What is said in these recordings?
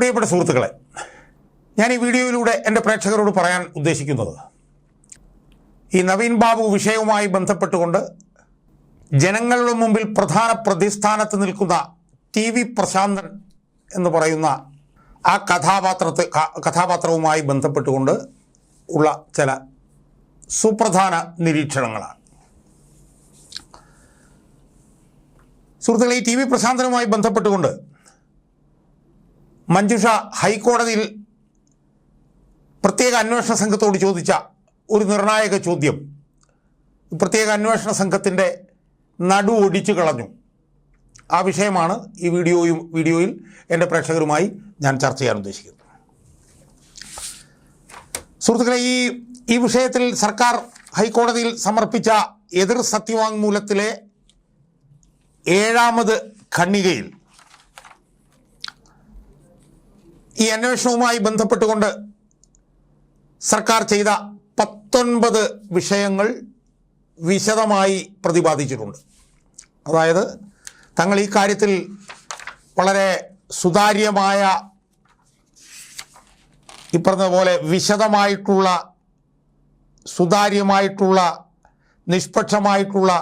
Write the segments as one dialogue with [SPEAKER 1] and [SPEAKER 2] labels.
[SPEAKER 1] പ്രിയപ്പെട്ട സുഹൃത്തുക്കളെ ഞാൻ ഈ വീഡിയോയിലൂടെ എന്റെ പ്രേക്ഷകരോട് പറയാൻ ഉദ്ദേശിക്കുന്നത് ഈ നവീൻ ബാബു വിഷയവുമായി ബന്ധപ്പെട്ടുകൊണ്ട് ജനങ്ങളുടെ മുമ്പിൽ പ്രധാന പ്രതിസ്ഥാനത്ത് നിൽക്കുന്ന ടി വി പ്രശാന്തൻ എന്ന് പറയുന്ന ആ കഥാപാത്രത്തെ കഥാപാത്രവുമായി ബന്ധപ്പെട്ടുകൊണ്ട് ഉള്ള ചില സുപ്രധാന നിരീക്ഷണങ്ങളാണ്. സുഹൃത്തുക്കളെ ഈ ടി വി പ്രശാന്തനുമായി ബന്ധപ്പെട്ടുകൊണ്ട് മഞ്ജുഷ ഹൈക്കോടതിയിൽ പ്രത്യേക അന്വേഷണ സംഘത്തോട് ചോദിച്ച ഒരു നിർണായക ചോദ്യം. പ്രത്യേക അന്വേഷണ സംഘത്തിന്റെ നടു ഒടിച്ചു കളഞ്ഞു. ആ വിഷയമാണ് ഈ വീഡിയോയും വീഡിയോയിൽ എന്റെ പ്രേക്ഷകരുമായി ഞാൻ ചർച്ച ചെയ്യാൻ ഉദ്ദേശിക്കുന്നത്. സുഹൃത്തുക്കളെ ഈ ഈ വിഷയത്തിൽ സർക്കാർ ഹൈക്കോടതിയിൽ സമർപ്പിച്ച എതിർ സത്യവാങ്മൂലത്തിലെ ഏഴാമത് ഖണ്ഡികയിൽ ഈ അന്വേഷണവുമായി ബന്ധപ്പെട്ടുകൊണ്ട് സർക്കാർ ചെയ്ത പത്തൊൻപത് വിഷയങ്ങൾ വിശദമായി പ്രതിപാദിച്ചിട്ടുണ്ട്. അതായത് തങ്ങൾ ഈ കാര്യത്തിൽ വളരെ സുതാര്യമായ ഈ പറഞ്ഞതുപോലെ വിശദമായിട്ടുള്ള സുതാര്യമായിട്ടുള്ള നിഷ്പക്ഷമായിട്ടുള്ള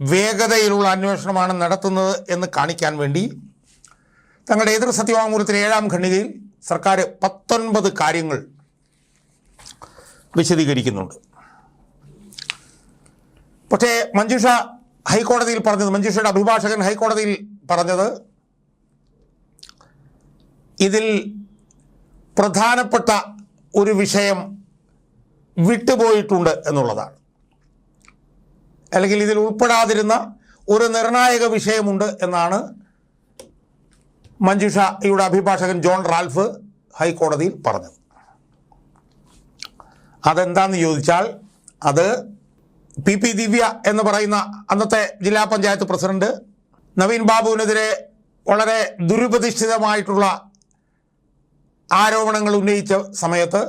[SPEAKER 1] വേഗതയിലുള്ള അന്വേഷണമാണ് നടത്തുന്നത് എന്ന് കാണിക്കാൻ വേണ്ടി തങ്ങളുടെ എതിർ സത്യവാങ്മൂലത്തിലെ ഏഴാം ഖണ്ഡികയിൽ സർക്കാർ പത്തൊൻപത് കാര്യങ്ങൾ വിശദീകരിക്കുന്നുണ്ട്. പക്ഷേ മഞ്ജുഷ ഹൈക്കോടതിയിൽ പറഞ്ഞത് മഞ്ജുഷയുടെ അഭിഭാഷകൻ ഹൈക്കോടതിയിൽ പറഞ്ഞത് ഇതിൽ പ്രധാനപ്പെട്ട ഒരു വിഷയം വിട്ടുപോയിട്ടുണ്ട് എന്നുള്ളതാണ്. അല്ലെങ്കിൽ ഇതിൽ ഉൾപ്പെടാതിരുന്ന ഒരു നിർണായക വിഷയമുണ്ട് എന്നാണ് മഞ്ജുഷയുടെ അഭിഭാഷകൻ ജോൺ റാൽഫ് ഹൈക്കോടതിയിൽ പറഞ്ഞത് അതെന്താന്ന് ചോദിച്ചാൽ അത് പി പി ദിവ്യ എന്ന് പറയുന്ന അന്നത്തെ ജില്ലാ പഞ്ചായത്ത് പ്രസിഡന്റ് നവീൻ ബാബുവിനെതിരെ വളരെ ദുരുപതിഷ്ഠിതമായിട്ടുള്ള ആരോപണങ്ങൾ ഉന്നയിച്ച സമയത്ത്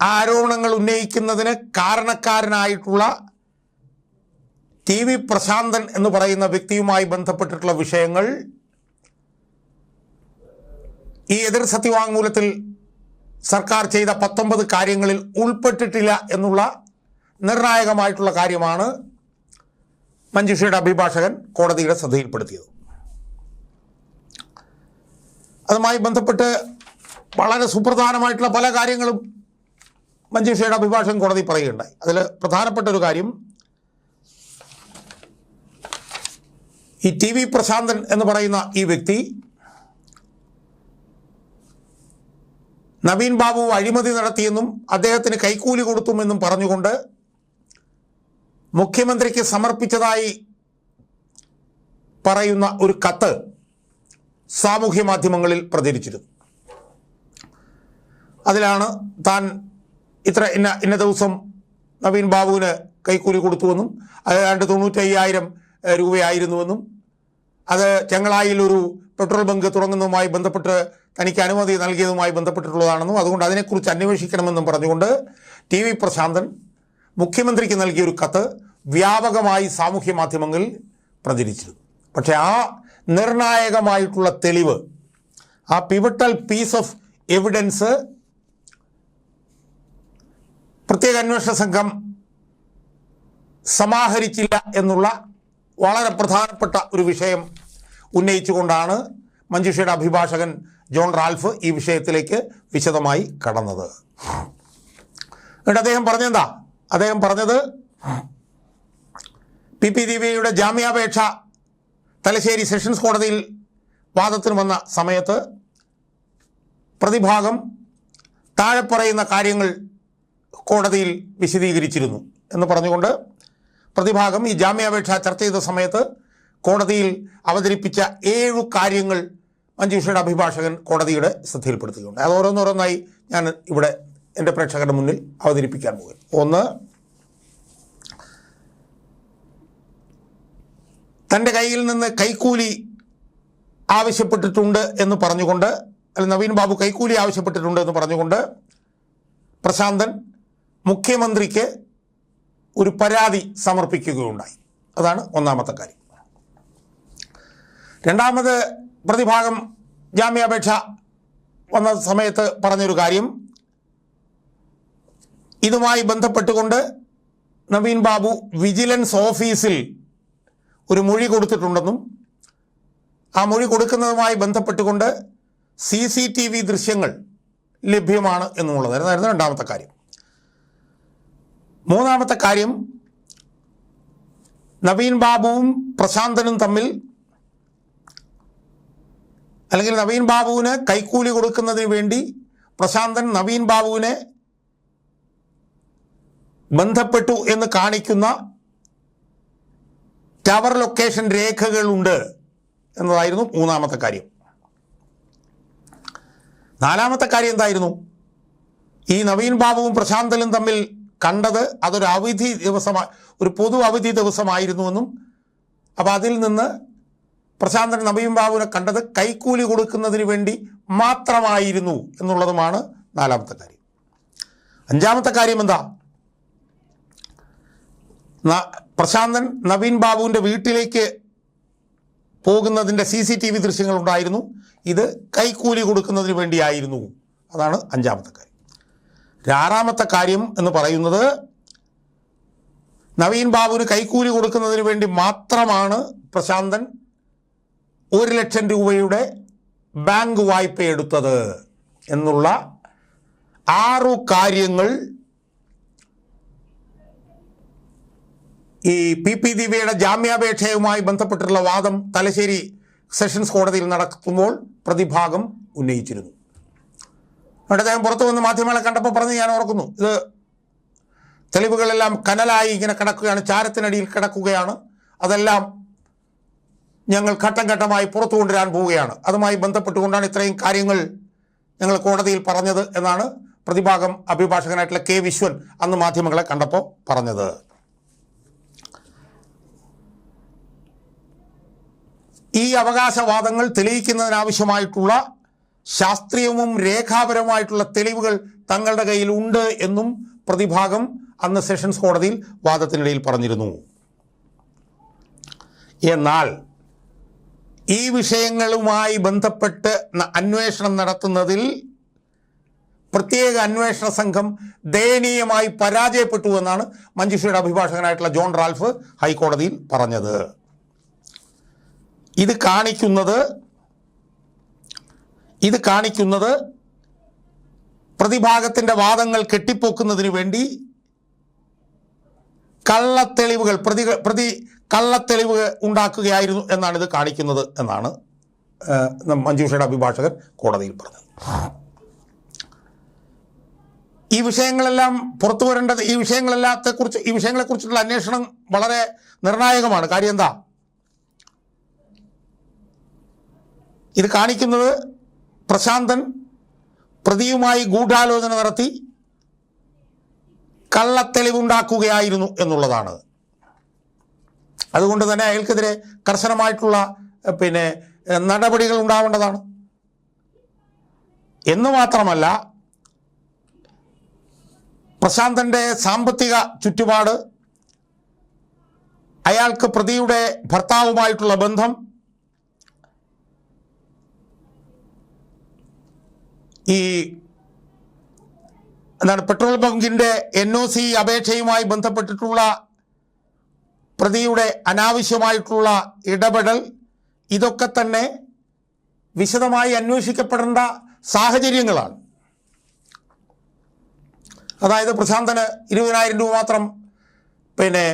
[SPEAKER 1] ആരോപണങ്ങൾ ഉന്നയിക്കുന്നതിന് കാരണക്കാരനായിട്ടുള്ള ടി വി പ്രശാന്തൻ എന്ന് പറയുന്ന വ്യക്തിയുമായി ബന്ധപ്പെട്ടിട്ടുള്ള വിഷയങ്ങൾ ഈ എതിർ സത്യവാങ്മൂലത്തിൽ സർക്കാർ ചെയ്ത പത്തൊമ്പത് കാര്യങ്ങളിൽ ഉൾപ്പെട്ടിട്ടില്ല എന്നുള്ള നിർണായകമായിട്ടുള്ള കാര്യമാണ് മഞ്ജുഷയുടെ അഭിഭാഷകൻ കോടതിയുടെ ശ്രദ്ധയിൽപ്പെടുത്തിയത്. അതുമായി ബന്ധപ്പെട്ട് വളരെ സുപ്രധാനമായിട്ടുള്ള പല കാര്യങ്ങളും മഞ്ജുഷയുടെ അഭിഭാഷകൻ കോടതി പറയുകയുണ്ടായി. അതിൽ പ്രധാനപ്പെട്ട ഒരു കാര്യം ഈ ടി വി പ്രശാന്തൻ എന്ന് പറയുന്ന ഈ വ്യക്തി നവീൻ ബാബു അഴിമതി നടത്തിയെന്നും അദ്ദേഹത്തിന് കൈക്കൂലി കൊടുത്തുമെന്നും പറഞ്ഞുകൊണ്ട് മുഖ്യമന്ത്രിക്ക് സമർപ്പിച്ചതായി പറയുന്ന ഒരു കത്ത് സാമൂഹ്യ മാധ്യമങ്ങളിൽ പ്രചരിച്ചിരുന്നു. അതിലാണ് താൻ ഇത്ര ഇന്ന ഇന്ന ദിവസം നവീൻ ബാബുവിന് കൈക്കൂലി കൊടുത്തുവെന്നും ഏതാണ്ട് തൊണ്ണൂറ്റയ്യായിരം രൂപയായിരുന്നുവെന്നും അത് ചെങ്ങളായിൽ ഒരു പെട്രോൾ ബങ്ക് തുടങ്ങുന്നതുമായി ബന്ധപ്പെട്ട് തനിക്ക് അനുമതി നൽകിയതുമായി ബന്ധപ്പെട്ടിട്ടുള്ളതാണെന്നും അതുകൊണ്ട് അതിനെക്കുറിച്ച് അന്വേഷിക്കണമെന്നും പറഞ്ഞുകൊണ്ട് ടി വി പ്രശാന്തൻ മുഖ്യമന്ത്രിക്ക് നൽകിയൊരു കത്ത് വ്യാപകമായി സാമൂഹ്യ മാധ്യമങ്ങളിൽ പ്രചരിച്ചിരുന്നു പക്ഷേ ആ നിർണായകമായിട്ടുള്ള തെളിവ് ആ പിവട്ടൽ പീസ് ഓഫ് എവിഡൻസ് പ്രത്യേക അന്വേഷണ സംഘം സമാഹരിച്ചില്ല എന്നുള്ള വളരെ പ്രധാനപ്പെട്ട ഒരു വിഷയം ഉന്നയിച്ചുകൊണ്ടാണ് മഞ്ജുഷയുടെ അഭിഭാഷകൻ ജോൺ റാൽഫ് ഈ വിഷയത്തിലേക്ക് വിശദമായി കടന്നത്. എന്നിട്ട് അദ്ദേഹം പറഞ്ഞെന്താ? അദ്ദേഹം പറഞ്ഞത് പി പി ദീപിയുടെ ജാമ്യാപേക്ഷ തലശ്ശേരി സെഷൻസ് കോടതിയിൽ വാദത്തിന് വന്ന സമയത്ത് പ്രതിഭാഗം താഴെ പറയുന്ന കാര്യങ്ങൾ കോടതിയിൽ വിശദീകരിച്ചിരുന്നു എന്ന് പറഞ്ഞുകൊണ്ട് പ്രതിഭാഗം ഈ ജാമ്യാപേക്ഷ ചർച്ച ചെയ്ത സമയത്ത് കോടതിയിൽ അവതരിപ്പിച്ച ഏഴു കാര്യങ്ങൾ മഞ്ജുഷയുടെ അഭിഭാഷകൻ കോടതിയുടെ ശ്രദ്ധയിൽപ്പെടുത്തുകയുണ്ട് അത് ഓരോന്നോരോന്നായി ഞാൻ ഇവിടെ എന്റെ പ്രേക്ഷകരുടെ മുന്നിൽ അവതരിപ്പിക്കാൻ പോകും ഒന്ന് തന്റെ കയ്യിൽ നിന്ന് കൈക്കൂലി ആവശ്യപ്പെട്ടിട്ടുണ്ട് എന്ന് പറഞ്ഞുകൊണ്ട് അല്ല നവീൻ ബാബു കൈക്കൂലി ആവശ്യപ്പെട്ടിട്ടുണ്ട് എന്ന് പറഞ്ഞുകൊണ്ട് പ്രശാന്തൻ മുഖ്യമന്ത്രിക്ക് ഒരു പരാതി സമർപ്പിക്കുകയുണ്ടായി. അതാണ് ഒന്നാമത്തെ കാര്യം. രണ്ടാമത് പ്രതിഭാഗം ജാമ്യാപേക്ഷ വന്ന സമയത്ത് പറഞ്ഞൊരു കാര്യം. ഇതുമായി ബന്ധപ്പെട്ടുകൊണ്ട് നവീൻ ബാബു വിജിലൻസ് ഓഫീസിൽ ഒരു മൊഴി കൊടുത്തിട്ടുണ്ടെന്നും ആ മൊഴി കൊടുക്കുന്നതുമായി ബന്ധപ്പെട്ടുകൊണ്ട് സി സി ടി വി ദൃശ്യങ്ങൾ ലഭ്യമാണ് എന്നുള്ളതായിരുന്നു രണ്ടാമത്തെ കാര്യം. മൂന്നാമത്തെ കാര്യം നവീൻ ബാബുവും പ്രശാന്തനും തമ്മിൽ അല്ലെങ്കിൽ നവീൻ ബാബുവിന് കൈക്കൂലി കൊടുക്കുന്നതിന് വേണ്ടി പ്രശാന്തൻ നവീൻ ബാബുവിനെ ബന്ധപ്പെട്ടു എന്ന് കാണിക്കുന്ന ടവർ ലൊക്കേഷൻ രേഖകളുണ്ട് എന്നതായിരുന്നു മൂന്നാമത്തെ കാര്യം. നാലാമത്തെ കാര്യം എന്തായിരുന്നു? ഈ നവീൻ ബാബുവും പ്രശാന്തലും തമ്മിൽ കണ്ടത് അതൊരു അവധി ദിവസമായി ഒരു പൊതു അവധി ദിവസമായിരുന്നുവെന്നും അപ്പോൾ അതിൽ നിന്ന് പ്രശാന്തൻ നവീൻ ബാബുവിനെ കണ്ടത് കൈക്കൂലി കൊടുക്കുന്നതിന് വേണ്ടി മാത്രമായിരുന്നു എന്നുള്ളതുമാണ് നാലാമത്തെ കാര്യം. അഞ്ചാമത്തെ കാര്യം എന്താ? പ്രശാന്തൻ നവീൻ ബാബുവിന്റെ വീട്ടിലേക്ക് പോകുന്നതിന്റെ സി സി ടി വി ദൃശ്യങ്ങൾ ഉണ്ടായിരുന്നു ഇത് കൈക്കൂലി കൊടുക്കുന്നതിന് വേണ്ടിയായിരുന്നു. അതാണ് അഞ്ചാമത്തെ കാര്യം. ആറാമത്തെ കാര്യം എന്ന് പറയുന്നത് നവീൻ ബാബുവിന് കൈക്കൂലി കൊടുക്കുന്നതിന് വേണ്ടി മാത്രമാണ് പ്രശാന്തൻ ഒരു ലക്ഷം രൂപയുടെ ബാങ്ക് വായ്പ എടുത്തത് എന്നുള്ള ആറു കാര്യങ്ങൾ ഈ പി പി ദിവ്യയുടെ ജാമ്യാപേക്ഷയുമായി ബന്ധപ്പെട്ടുള്ള വാദം തലശ്ശേരി സെഷൻസ് കോടതിയിൽ നടക്കുമ്പോൾ പ്രതിഭാഗം ഉന്നയിച്ചിരുന്നു. എന്നിട്ട് അദ്ദേഹം പുറത്തു വന്ന് മാധ്യമങ്ങളെ കണ്ടപ്പോൾ പറഞ്ഞ് ഞാൻ ഓർക്കുന്നു ഇത് തെളിവുകളെല്ലാം കനലായി ഇങ്ങനെ കിടക്കുകയാണ് ചാരത്തിനടിയിൽ കിടക്കുകയാണ് അതെല്ലാം ഞങ്ങൾ ഘട്ടം ഘട്ടമായി പുറത്തു കൊണ്ടുവരാൻ പോവുകയാണ്. അതുമായി ബന്ധപ്പെട്ടുകൊണ്ടാണ് ഇത്രയും കാര്യങ്ങൾ ഞങ്ങൾ കോടതിയിൽ പറഞ്ഞത് എന്നാണ് പ്രതിഭാഗം അഭിഭാഷകനായിട്ടുള്ള കെ വിശ്വൻ അന്ന് മാധ്യമങ്ങളെ കണ്ടപ്പോൾ പറഞ്ഞത്. ഈ അവകാശവാദങ്ങൾ തെളിയിക്കുന്നതിനാവശ്യമായിട്ടുള്ള ശാസ്ത്രീയവും രേഖാപരമായിട്ടുള്ള തെളിവുകൾ തങ്ങളുടെ കയ്യിൽ ഉണ്ട് എന്നും പ്രതിഭാഗം അന്ന് സെഷൻസ് കോടതിയിൽ വാദത്തിനിടയിൽ പറഞ്ഞിരുന്നു. എന്നാൽ ഈ വിഷയങ്ങളുമായി ബന്ധപ്പെട്ട് അന്വേഷണം നടത്തുന്നതിൽ പ്രത്യേക അന്വേഷണ സംഘം ദയനീയമായി പരാജയപ്പെട്ടു എന്നാണ് മഞ്ജുഷയുടെ അഭിഭാഷകനായിട്ടുള്ള ജോൺ റാൽഫ് ഹൈക്കോടതിയിൽ പറഞ്ഞത്. ഇത് കാണിക്കുന്നത് ഇത് കാണിക്കുന്നത് പ്രതിഭാഗത്തിന്റെ വാദങ്ങൾ കെട്ടിപ്പോക്കുന്നതിന് വേണ്ടി കള്ളത്തെളിവുകൾ പ്രതി പ്രതി കള്ളത്തെളിവ് ഉണ്ടാക്കുകയായിരുന്നു എന്നാണ് ഇത് കാണിക്കുന്നത് എന്നാണ് മഞ്ജുഷയുടെ അഭിഭാഷകൻ കോടതിയിൽ പറഞ്ഞത്. ഈ വിഷയങ്ങളെല്ലാം പുറത്തു വരേണ്ടത് ഈ വിഷയങ്ങളെല്ലാത്തെ കുറിച്ച് ഈ വിഷയങ്ങളെക്കുറിച്ചുള്ള അന്വേഷണം വളരെ നിർണായകമാണ്. കാര്യം എന്താ? ഇത് കാണിക്കുന്നത് പ്രശാന്തൻ പ്രതിയുമായി ഗൂഢാലോചന നടത്തി കള്ളത്തെളിവുണ്ടാക്കുകയായിരുന്നു എന്നുള്ളതാണ്. അതുകൊണ്ട് തന്നെ അയാൾക്കെതിരെ കർശനമായിട്ടുള്ള പിന്നെ നടപടികൾ ഉണ്ടാവേണ്ടതാണ്. എന്ന് മാത്രമല്ല പ്രശാന്തന്റെ സാമ്പത്തിക ചുറ്റുപാട് അയാൾക്ക് പ്രതിയുടെ ഭർത്താവുമായിട്ടുള്ള ബന്ധം ഈ എന്താണ് പെട്രോൾ ബങ്കിന്റെ എൻ ഒ സി അപേക്ഷയുമായി ബന്ധപ്പെട്ടിട്ടുള്ള പ്രതിയുടെ അനാവശ്യമായിട്ടുള്ള ഇടപെടൽ ഇതൊക്കെ തന്നെ വിശദമായി അന്വേഷിക്കപ്പെടേണ്ട സാഹചര്യങ്ങളാണ്. അതായത് പ്രശാന്തന് ഇരുപതിനായിരം രൂപ മാത്രം പിന്നെ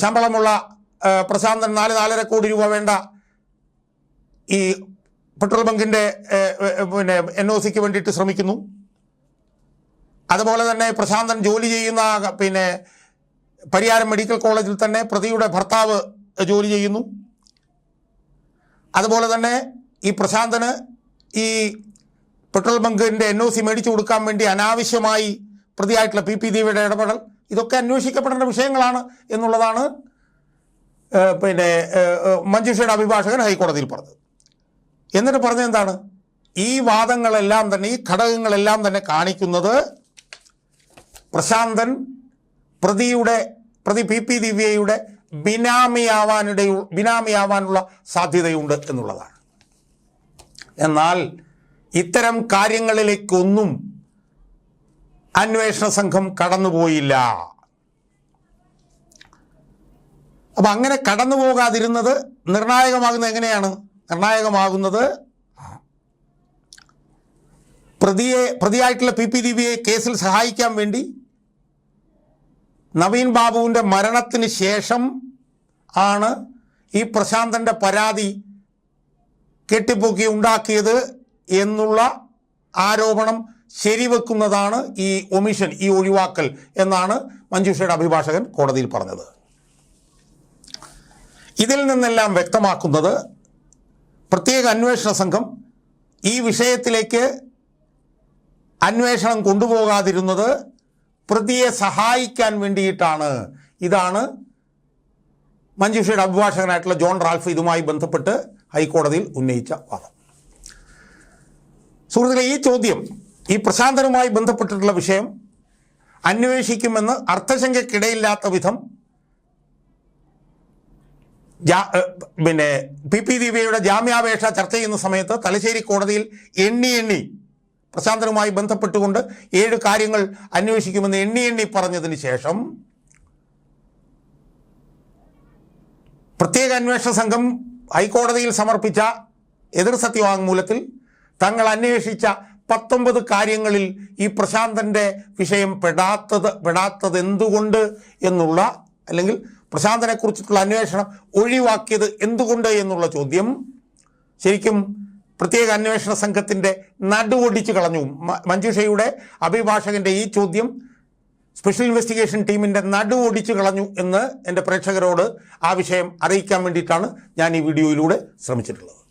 [SPEAKER 1] ശമ്പളമുള്ള പ്രശാന്തൻ നാല് നാലര കോടി രൂപ വേണ്ട ഈ പെട്രോൾ ബങ്കിന്റെ പിന്നെ എൻ ഒ സിക്ക് വേണ്ടിയിട്ട് ശ്രമിക്കുന്നു. അതുപോലെ തന്നെ പ്രശാന്തൻ ജോലി ചെയ്യുന്ന പിന്നെ പരിയാരം മെഡിക്കൽ കോളേജിൽ തന്നെ പ്രതിയുടെ ഭർത്താവ് ജോലി ചെയ്യുന്നു. അതുപോലെ തന്നെ ഈ പ്രശാന്തന് ഈ പെട്രോൾ ബങ്കിന്റെ എൻ ഒ സി മേടിച്ചു കൊടുക്കാൻ വേണ്ടി അനാവശ്യമായി പ്രതിയായിട്ടുള്ള പി പി ദേവിയുടെ ഇടപെടൽ ഇതൊക്കെ അന്വേഷിക്കപ്പെടേണ്ട വിഷയങ്ങളാണ് എന്നുള്ളതാണ് പിന്നെ മഞ്ജുഷയുടെ അഭിഭാഷകൻ ഹൈക്കോടതിയിൽ പറഞ്ഞത്. എന്നിട്ട് പറഞ്ഞത് എന്താണ്? ഈ വാദങ്ങളെല്ലാം തന്നെ ഈ ഘടകങ്ങളെല്ലാം തന്നെ കാണിക്കുന്നത് പ്രശാന്തൻ പ്രതിയുടെ പ്രതി പി പി ദിവ്യയുടെ ബിനാമിയാവാനിട ബിനാമിയാവാനുള്ള സാധ്യതയുണ്ട് എന്നുള്ളതാണ്. എന്നാൽ ഇത്തരം കാര്യങ്ങളിലേക്കൊന്നും അന്വേഷണ സംഘം കടന്നുപോയില്ല. അപ്പം അങ്ങനെ കടന്നു പോകാതിരുന്നത് നിർണായകമാകുന്നത് എങ്ങനെയാണ്? നിർണായകമാകുന്നത് പ്രതിയെ പ്രതിയായിട്ടുള്ള പി പി ദിവ്യയെ കേസിൽ സഹായിക്കാൻ വേണ്ടി നവീൻ ബാബുവിന്റെ മരണത്തിന് ശേഷം ആണ് ഈ പ്രശാന്തന്റെ പരാതി കെട്ടിപ്പൊക്കി ഉണ്ടാക്കിയത് എന്നുള്ള ആരോപണം ശരിവെക്കുന്നതാണ് ഈ ഒമിഷൻ ഈ ഒഴിവാക്കൽ എന്നാണ് മഞ്ജുഷയുടെ അഭിഭാഷകൻ കോടതിയിൽ പറഞ്ഞത്. ഇതിൽ നിന്നെല്ലാം വ്യക്തമാക്കുന്നത് പ്രത്യേക അന്വേഷണ സംഘം ഈ വിഷയത്തിലേക്ക് അന്വേഷണം കൊണ്ടുപോകാതിരുന്നത് പ്രതിയെ സഹായിക്കാൻ വേണ്ടിയിട്ടാണ്. ഇതാണ് മഞ്ജുഷയുടെ അഭിഭാഷകനായിട്ടുള്ള ജോൺ റാൽഫ് ഇതുമായി ബന്ധപ്പെട്ട് ഹൈക്കോടതിയിൽ ഉന്നയിച്ച വാദം. സുഹൃത്തുക്കളെ ഈ ചോദ്യം ഈ പ്രശാന്തനുമായി ബന്ധപ്പെട്ടിട്ടുള്ള വിഷയം അന്വേഷിക്കുമെന്ന് അർത്ഥശങ്കയ്ക്കിടയില്ലാത്ത വിധം പിന്നെ പി പി ദിവ്യയുടെ ജാമ്യാപേക്ഷ ചർച്ച ചെയ്യുന്ന സമയത്ത് തലശ്ശേരി കോടതിയിൽ എണ്ണി എണ്ണി പ്രശാന്തനുമായി ബന്ധപ്പെട്ടുകൊണ്ട് ഏഴ് കാര്യങ്ങൾ അന്വേഷിക്കുമെന്ന് എണ്ണി എണ്ണി പറഞ്ഞതിന് ശേഷം പ്രത്യേക അന്വേഷണ സംഘം ഹൈക്കോടതിയിൽ സമർപ്പിച്ച എതിർ സത്യവാങ്മൂലത്തിൽ തങ്ങൾ അന്വേഷിച്ച പത്തൊമ്പത് കാര്യങ്ങളിൽ ഈ പ്രശാന്തന്റെ വിഷയം പെടാത്തത് പെടാത്തത് എന്തുകൊണ്ട് എന്നുള്ള അല്ലെങ്കിൽ പ്രശാന്തനെക്കുറിച്ചിട്ടുള്ള അന്വേഷണം ഒഴിവാക്കിയത് എന്തുകൊണ്ട് എന്നുള്ള ചോദ്യം ശരിക്കും പ്രത്യേക അന്വേഷണ സംഘത്തിന്റെ നടുവൊടിച്ച് കളഞ്ഞു. മഞ്ജുഷയുടെ അഭിഭാഷകന്റെ ഈ ചോദ്യം സ്പെഷ്യൽ ഇൻവെസ്റ്റിഗേഷൻ ടീമിന്റെ നടുവൊടിച്ച് കളഞ്ഞു എന്ന് എന്റെ പ്രേക്ഷകരോട് ആ വിഷയം അറിയിക്കാൻ വേണ്ടിയിട്ടാണ് ഞാൻ ഈ വീഡിയോയിലൂടെ ശ്രമിച്ചിട്ടുള്ളത്.